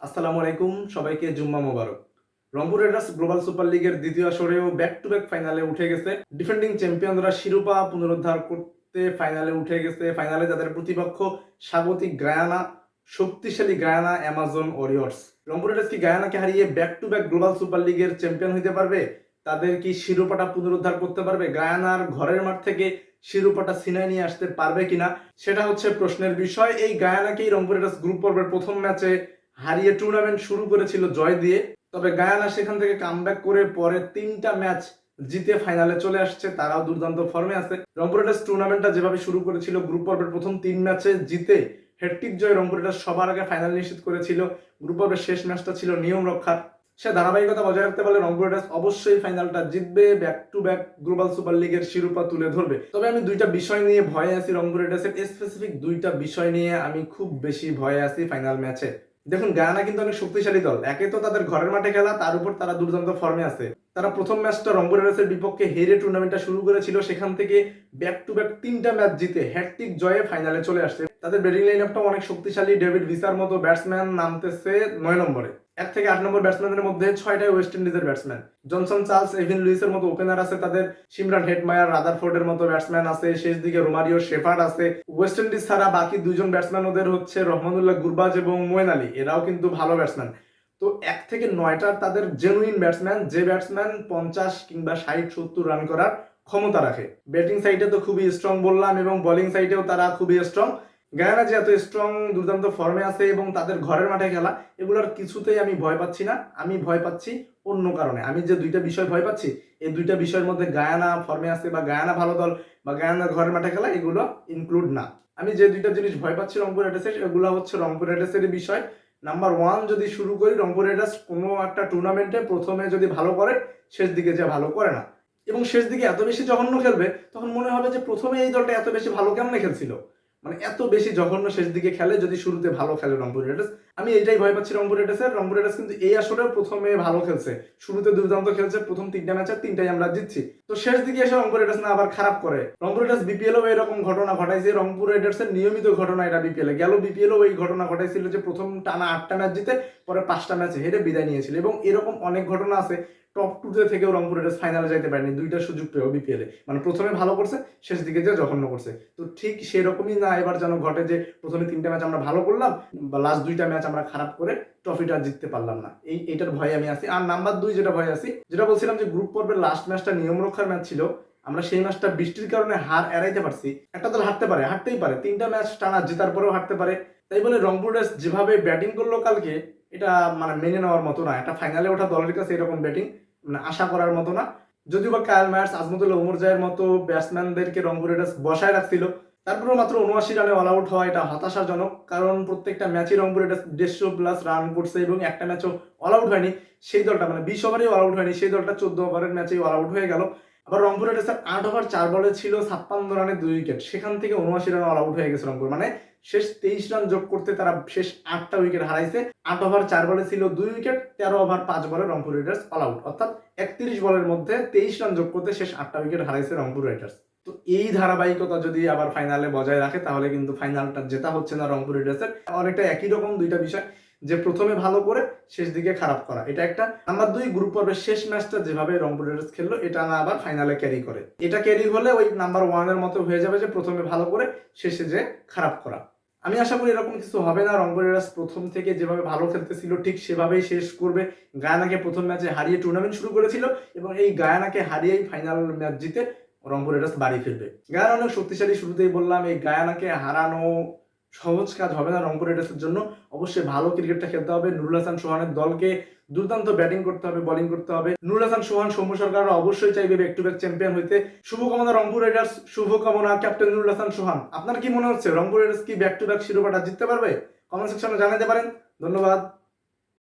আসসালামু আলাইকুম, সবাইকে জুম্মা মোবারক। রংপুর রাইডার্স গ্লোবাল সুপার লিগের দ্বিতীয় আসরেও ব্যাক টু ব্যাক ফাইনালে উঠে গেছে। ডিফেন্ডিং চ্যাম্পিয়নরা শিরোপা পুনরুদ্ধার করতে ফাইনালে উঠে গেছে। ফাইনালে তাদের প্রতিপক্ষ স্বাগতিক গায়ানা শক্তিশালী Guyana Amazon Warriors Rangpur Riders কি গায়ানাকে হারিয়ে back to back Global Super লিগের চ্যাম্পিয়ন হতে পারবে? তাদের কি শিরোপাটা পুনরুদ্ধার করতে পারবে? গায়ানার ঘরের মাঠ থেকে শিরোপাটা সিনায় নিয়ে আসতে পারবে কিনা? সেটা হচ্ছে প্রশ্নের বিষয়। এই গায়ানাকেই রংপুর রাইডার্স গ্রুপ পর্বের প্রথম ম্যাচে হারিয়ে টুর্নামেন্ট শুরু করেছিল জয় দিয়ে। তবে গায়ানা সেখান থেকে কামব্যাক করে পরে তিনটা ম্যাচ জিতে ফাইনালে চলে আসছে, তারাও দুর্দান্ত ফর্মে আছে। রংপুর রাইডার্স টুর্নামেন্টটা যেভাবে শুরু করেছিল গ্রুপ পর্বের প্রথম তিন ম্যাচে জিতে হেট্রিক জয় রংপুর রাইডার্স সবার আগে ফাইনাল নিশ্চিত করেছিল। গ্রুপ পর্বের শেষ ম্যাচটা ছিল নিয়ম রক্ষার। সে ধারাবাহিকতা বজায় রাখতে পারলে রংপুর রাইডার্স অবশ্যই ফাইনালটা জিতবে back to back Global Super লিগের শিরোপা তুলে ধরবে। তবে আমি দুইটা বিষয় নিয়ে ভয়ে আছি রংপুর রাইডার্সের স্পেসিফিক দুইটা বিষয় নিয়ে আমি খুব বেশি ভয়ে আছি ফাইনাল ম্যাচে দেখুন, গায়ানা কিন্তু অনেক শক্তিশালী দল। একে তো তাদের ঘরের মাঠে খেলা, তার উপর তারা দুর্দান্ত ফর্মে আছে। তারা প্রথম ম্যাচটা রংপুর এর বিপক্ষে হেরে টুর্নামেন্টটা শুরু করেছিল। সেখান থেকে ব্যাক টু ব্যাক তিনটা ম্যাচ জিতে হ্যাটটিক জয়ে ফাইনালে চলে আসছে। তাদের ব্যাটিং লাইন অনেক শক্তিশালী। ডেভিড ভিসার মতো ব্যাটসম্যান নামতেছে নয় নম্বরে। এক থেকে আট নম্বর ব্যাটসম্যানদের মধ্যে ছয়টাই ওয়েস্ট ইন্ডিজের ব্যাটসম্যান জনসন চার্লস এভিন লুইসের মতো ওপেনার আছে তাদের। সিমরান হেডমায়ার রাদারফোর্ডের মতো ব্যাটসম্যান আছে। শেষ দিকে রোমারিও শেফার্ড আছে। ওয়েস্ট ইন্ডিজ ছাড়া বাকি দুজন ব্যাটসম্যান ওদের হচ্ছে রহমানুল্লাহ গুরবাজ এবং মোয়েন আলী। এরাও কিন্তু ভালো ব্যাটসম্যান তো এক থেকে নয়টার তাদের জেনুইন ব্যাটসম্যান যে ব্যাটসম্যান পঞ্চাশ কিংবা ষাট, সত্তর রান করার ক্ষমতা রাখে। ব্যাটিং সাইডে তো খুবই স্ট্রং বললাম এবং বোলিং সাইডেও তারা খুবই স্ট্রং গায়ানা যে এত স্ট্রং দুর্দান্ত ফর্মে আছে এবং তাদের ঘরের মাঠে খেলা, এগুলোর কিছুতেই আমি ভয় পাচ্ছি না। আমি ভয় পাচ্ছি অন্য কারণে। আমি যে দুইটা বিষয় ভয় পাচ্ছি, এই দুইটা বিষয়ের মধ্যে গায়ানা ফর্মে আছে বা গায়ানা ভালো দল বা গায়ানা ঘরের মাঠে খেলা, এগুলো ইনক্লুড না। আমি যে দুইটা জিনিস ভয় পাচ্ছি রংপুর রাইডার্সের এগুলো হচ্ছে রংপুর রাইডার্সের বিষয়। নাম্বার ওয়ান যদি শুরু করি, রংপুর রাইডার্স কোনো একটা টুর্নামেন্টে প্রথমে যদি ভালো করে, শেষ দিকে যে ভালো করে না। এবং শেষ দিকে এত বেশি জঘন্য খেলবে, তখন মনে হবে যে প্রথমে এই দলটা এত বেশি ভালো কেমনে খেলছিল? মানে এত বেশি জঘন্য শেষ দিকে খেলে যদি শুরুতে ভালো খেলে রংপুর রাইডার্স আমি এটাই ভয় পাচ্ছি রংপুর রাইডার্সের রংপুর রাইডার্স কিন্তু এই আসরে প্রথমে ভালো খেলছে। শুরুতে দুর্দান্ত খেলছে। প্রথম তিনটা ম্যাচে তিনটাই আমরা জিতছি। তো শেষ দিকে এসে রংপুর রাইডার্স না আবার খারাপ করে। রংপুর রাইডার্স বিপিএলও এরকম ঘটনা ঘটাইছে। রংপুর রাইডার্সের নিয়মিত ঘটনা এটা বিপিএল গেল বিপিএলও এই ঘটনা ঘটাইছিল যে প্রথম টানা আটটা ম্যাচ জিতে পরে পাঁচটা ম্যাচে হেরে বিদায় নিয়েছিল। এবং এরকম অনেক ঘটনা আছে। টপ টুতে থেকেও রংপুর রাইডার্স ফাইনালে যাইতে পারেনি। দুইটা সুযোগ পেয়েও বিপিএলে মানে প্রথমে ভালো করছে, শেষ দিকে যে জঘন্য করছে। তো ঠিক সেরকমই না, এবার যেন ঘটে যে প্রথমে তিনটা ম্যাচ আমরা ভালো করলাম, বা লাস্ট দুইটা ম্যাচ আমরা খারাপ করে ট্রফিটা জিততে পারলাম না। এই এটার ভয়ে আমি আছি। আর নাম্বার দুই যেটা ভয় আছি, যেটা বলছিলাম যে গ্রুপ পর্বের লাস্ট ম্যাচটা নিয়ম রক্ষার ম্যাচ ছিল। আমরা সেই ম্যাচটা বৃষ্টির কারণে হার এড়াইতে পারছি। একটা দল হারতে পারে, হারতেই পারে। তিনটা ম্যাচ টানা জেতার পরেও হারতে পারে। তাই বলে রংপুর যেভাবে ব্যাটিং করল কালকে এটা মানে মেনে নেওয়ার মতো না। একটা ফাইনালে ওঠা দলের কাছে এরকম ব্যাটিং মানে আশা করার মতো না। যদিও বা কায়াল মায়ার্স আজমতুল্লাহ উমর জায়ের মতো ব্যাটসম্যানদেরকে রংপুর রাইডার্স বসায় রাখছিল, তারপরেও মাত্র উনআশি রানে অল আউট হওয়া এটা হতাশাজনক, কারণ প্রত্যেকটা ম্যাচই রংপুর রাইডার্স দেড়শো প্লাস রান করছে এবং একটা ম্যাচও অল আউট হয়নি। সেই দলটা মানে বিশ ওভারেই অল আউট হয়নি, সেই দলটা চোদ্দ ওভারের ম্যাচেই অল আউট হয়ে গেল। আবার রংপুর রাইডার্সের আট ওভার চার বলে ছিল ছাপ্পান্ন রানে দুই উইকেট সেখান থেকে উনআশি রান অল আউট হয়ে গেছে রংপুর। মানে শেষ তেইশ রান যোগ করতে তারা শেষ আটটা উইকেট হারাইছে। আট ওভার চার বলে ছিল দুই উইকেট তেরো ওভার পাঁচ বলে রংপুর রাইডার্স অল আউট অর্থাৎ একত্রিশ বলের মধ্যে তেইশ রান যোগ করতে শেষ আটটা উইকেট হারাইছে রংপুর রাইডার্স তো এই ধারাবাহিকতা যদি আবার ফাইনালে বজায় রাখে, তাহলে কিন্তু ফাইনালটা জেতা হচ্ছে না রংপুর রাইডার্সের অনেকটা একই রকম দুইটা বিষয়। যে প্রথমে ভালো করে শেষ দিকে খারাপ করা। এটা একটা নাম্বার দুই গ্রুপ পর্বের শেষ ম্যাচটা যেভাবে রংপুর রাইডার্স খেললো, এটা না আবার ফাইনালে ক্যারি করে। এটা ক্যারি হলে ওই নাম্বার ওয়ানের মতো হয়ে যাবে যে প্রথমে ভালো করে শেষে যে খারাপ করা। আমি আশা করি এরকম কিছু হবে না। রংপুর রাইডার্স প্রথম থেকে যেভাবে ভালো খেলতেছিল, ঠিক সেভাবেই শেষ করবে। গায়ানাকে প্রথম ম্যাচে হারিয়ে টুর্নামেন্ট শুরু করেছিল এবং এই গায়ানাকে হারিয়েই ফাইনাল ম্যাচ জিতে রংপুর রাইডার্স বাড়ি ফিরবে। গায়ানা অনেক শক্তিশালী, শুরুতেই বললাম, এই গায়ানাকে হারানো সহজ কাজ হবে না রংপুর রাইডার্সের জন্য। অবশ্যই ভালো ক্রিকেটটা খেলতে হবে। নুরুল হাসান সোহানের দলকে দুর্দান্ত ব্যাটিং করতে হবে বোলিং করতে হবে। নুরুল হাসান সোহান, সৌম্য সরকার অবশ্যই চাইবে ব্যাক টু ব্যাক চ্যাম্পিয়ন হইতে। শুভকামনা রংপুর রাইডার্স শুভকামনা ক্যাপ্টেন নুরুল হাসান সোহান। আপনার কি মনে হচ্ছে, রংপুর রাইডার্স কি ব্যাক টু ব্যাক শিরোপাটা জিততে পারবে? কমেন্ট সেকশনে জানাতে পারেন। ধন্যবাদ।